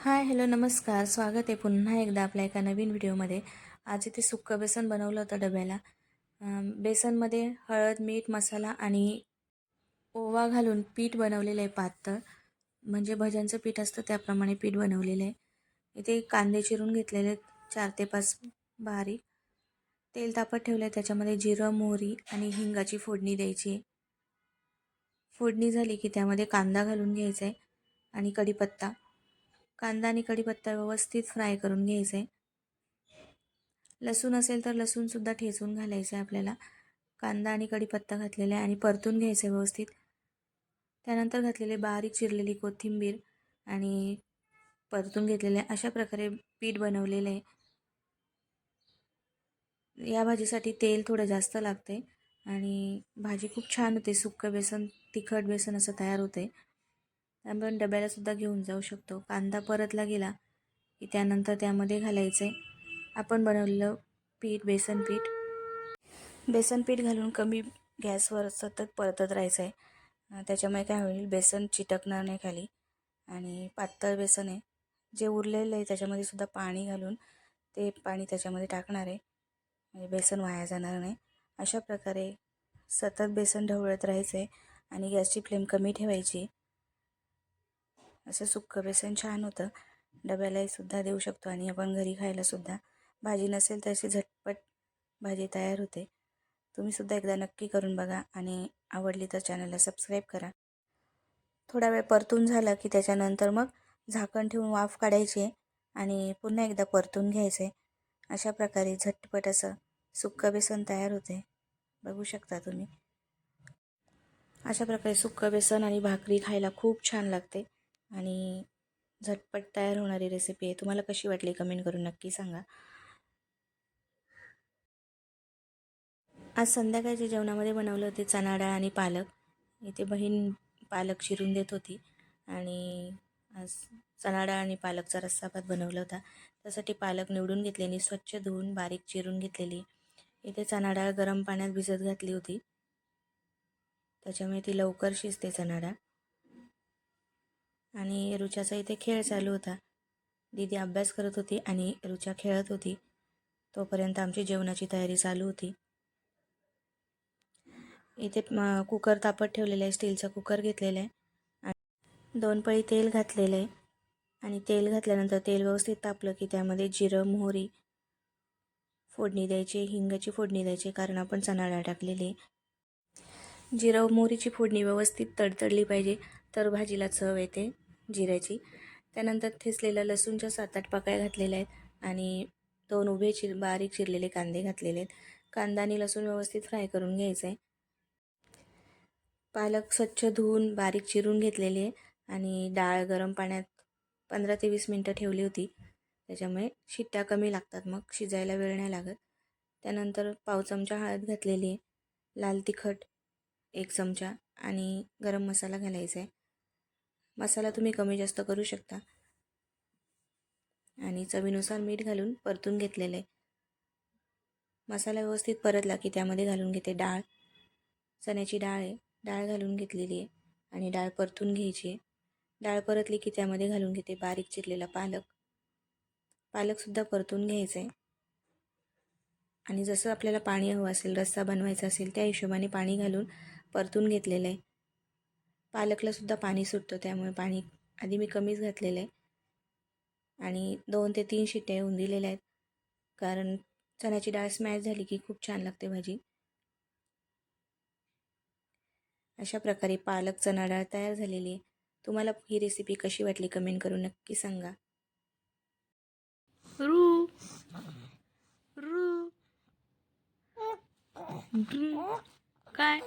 Hi hello नमस्कार. स्वागत आहे पुन्हा एकदा आपल्या एका नवीन व्हिडिओमध्ये. आज इथे सुक्कं बेसन बनवलं होतं डब्याला. बेसनमध्ये हळद मीठ मसाला आणि ओवा घालून पीठ बनवलेलं आहे पातळ. म्हणजे भज्यांचं पीठ असतं त्याप्रमाणे पीठ बनवलेलं आहे. इथे कांदे चिरून घेतलेले आहेत चार ते पाच बारीक. तेल तापत ठेवलं आहे त्याच्यामध्ये जिरं मोहरी आणि हिंगाची फोडणी द्यायची फोडणी झाली की त्यामध्ये कांदा घालून घ्यायचा आहे आणि कढीपत्ता. कांदा आणि कढीपत्ता व्यवस्थित फ्राय करून घ्यायचा. आहे लसूण असेल तर लसूणसुद्धा ठेचून घालायचं आहे आपल्याला. कांदा आणि कढीपत्ता घातलेला आहे आणि परतून घ्यायचं आहे व्यवस्थित. त्यानंतर घातलेले बारीक चिरलेली कोथिंबीर आणि परतून घेतलेले अशा प्रकारे पीठ बनवलेलं. आहे या भाजीसाठी तेल थोडं जास्त लागते आणि भाजी खूप छान होते. सुक्कं बेसन तिखट बेसन असं तयार होते. आपण डब्यालासुद्धा घेऊन जाऊ शकतो. कांदा परतला गेला की त्यानंतर त्यामध्ये घालायचे. आपण बनवलेलं पीठ बेसन पीठ. बेसन पीठ घालून कमी गॅसवर सतत परतत राहायचं आहे त्याच्यामुळे काय होईल? बेसन चिटकणार नाही खाली. आणि पातळ बेसन आहे. जे उरलेलं आहे त्याच्यामध्ये सुद्धा पाणी घालून ते पाणी त्याच्यामध्ये टाकणार आहे. म्हणजे बेसन वाया जाणार नाही. अशा प्रकारे सतत बेसन ढवळत राहायचं आहे आणि गॅसची फ्लेम कमी ठेवायची. असं सुक्कं बेसन छान होतं. डब्यालाही सुद्धा देऊ शकतो आणि आपण घरी खायलासुद्धा भाजी नसेल तर अशी झटपट भाजी तयार होते. तुम्ही सुद्धा एकदा नक्की करून बघा आणि आवडली तर चॅनलला सबस्क्राईब करा. थोडा वेळ परतून झालं की त्याच्यानंतर मग झाकण ठेवून वाफ काढायची आणि पुन्हा एकदा परतून घ्यायचे. अशा प्रकारे झटपट असं सुक्कं बेसन तयार होते. बघू शकता तुम्ही. अशा प्रकारे सुक्कं बेसन आणि भाकरी खायला खूप छान लागते. आणि झटपट तयार होणारी रेसिपी आहे. तुम्हाला कशी वाटली कमेंट करून नक्की सांगा. आज संध्याकाळच्या जेवणामध्ये बनवलं होते चणा डाळ आणि पालक इथे बहीण पालक चिरून देत होती. आणि आज चणा डाळ आणि पालकचा रस्सा भात बनवला होता. त्यासाठी पालक निवडून घेतलेली स्वच्छ धुवून बारीक चिरून घेतलेली. इथे चणा डाळ गरम पाण्यात भिजत घातली होती. त्याच्यामुळे ती लवकर शिजते चणा डाळ. आणि रुचाचा इथे खेळ चालू होता. दीदी अभ्यास करत होती आणि रुचा खेळत होती. तोपर्यंत आमची जेवणाची तयारी चालू होती. इथे कुकर तापत ठेवलेलं आहे स्टीलचा कुकर घेतलेला आहे. आणि दोन पळी तेल घातलेलं आहे. आणि तेल घातल्यानंतर तेल व्यवस्थित तापलं की त्यामध्ये जिरं मोहरी फोडणी द्यायची हिंगाची फोडणी द्यायची कारण आपण चणाडा टाकलेली आहे. जिरं मोहरीची फोडणी व्यवस्थित तडतडली पाहिजे तर भाजीला चव येते. जिऱ्याची. त्यानंतर ठेचलेल्या लसूणच्या सात आठ पाकळ्या घातलेल्या आहेत आणि दोन उभे चिर बारीक चिरलेले कांदे घातलेले आहेत. कांदा आणि लसूण व्यवस्थित फ्राय करून घ्यायचं आहे पालक स्वच्छ धुवून बारीक चिरून घेतलेली आहे आणि डाळ गरम पाण्यात पंधरा ते वीस मिनटं ठेवली होती. त्याच्यामुळे शिट्ट्या कमी लागतात मग शिजायला वेळ नाही लागत. त्यानंतर पाव चमचा हळद घातलेली आहे. लाल तिखट एक चमचा आणि गरम मसाला घालायचा आहे. मसाला तुम्ही कमी जास्त करू शकता. आणि चवीनुसार मीठ घालून परतून घेतलेलं आहे. मसाला व्यवस्थित परतला की त्यामध्ये घालून घेते डाळ. चण्याची डाळ आहे. डाळ घालून घेतलेली आहे. आणि डाळ परतून घ्यायची आहे. डाळ परतली की त्यामध्ये घालून घेते बारीक चिरलेला पालक. पालकसुद्धा परतून घ्यायचं आहे. आणि जसं आपल्याला पाणी हवं असेल रस्सा बनवायचा असेल त्या हिशोबाने पाणी घालून परतून घेतलेलं आहे. पालकलासुद्धा पाणी सुटतं त्यामुळे पाणी आधी मी कमीच घातलेलं आहे. आणि दोन ते तीन शिट्ट्या येऊन दिलेल्या आहेत. कारण चण्याची डाळ स्मॅश झाली की खूप छान लागते भाजी. अशा प्रकारे पालक चणा डाळ तयार झालेली आहे. तुम्हाला ही रेसिपी कशी वाटली कमेंट करून नक्की सांगा. रू. रू. काय?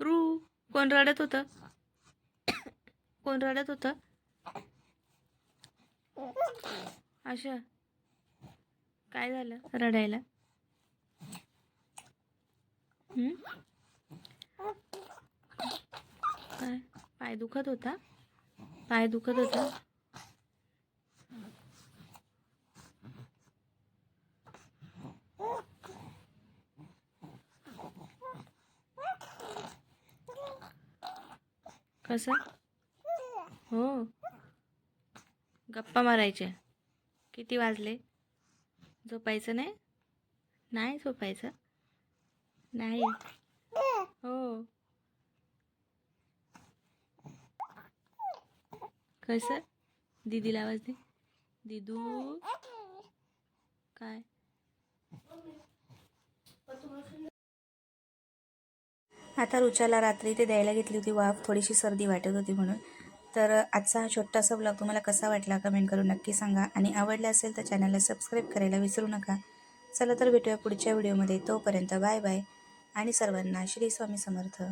रू. कोण रडत होतं? कोण रडत होतं? अशा काय झालं रडायला? काय? पाय दुखत होता? पाय दुखत होता? कसं? हो. गप्पा मारायच्या. किती वाजले? झोपायचं नाही? नाही झोपायचं? नाही. हो. कसं? दीदीला आवाज दे. दिदू? काय? आता रुचाला रात्री ते द्यायला घेतली होती वाफ थोडीशी सर्दी वाटत होती म्हणून. तर आजचा हा छोटासा ब्लॉग तुम्हाला कसा वाटला कमेंट करून नक्की सांगा आणि आवडला असेल तर चॅनलला सबस्क्राईब करायला विसरू नका. चला तर भेटूया पुढच्या व्हिडिओमध्ये तोपर्यंत बाय बाय आणि सर्वांना श्री स्वामी समर्थ.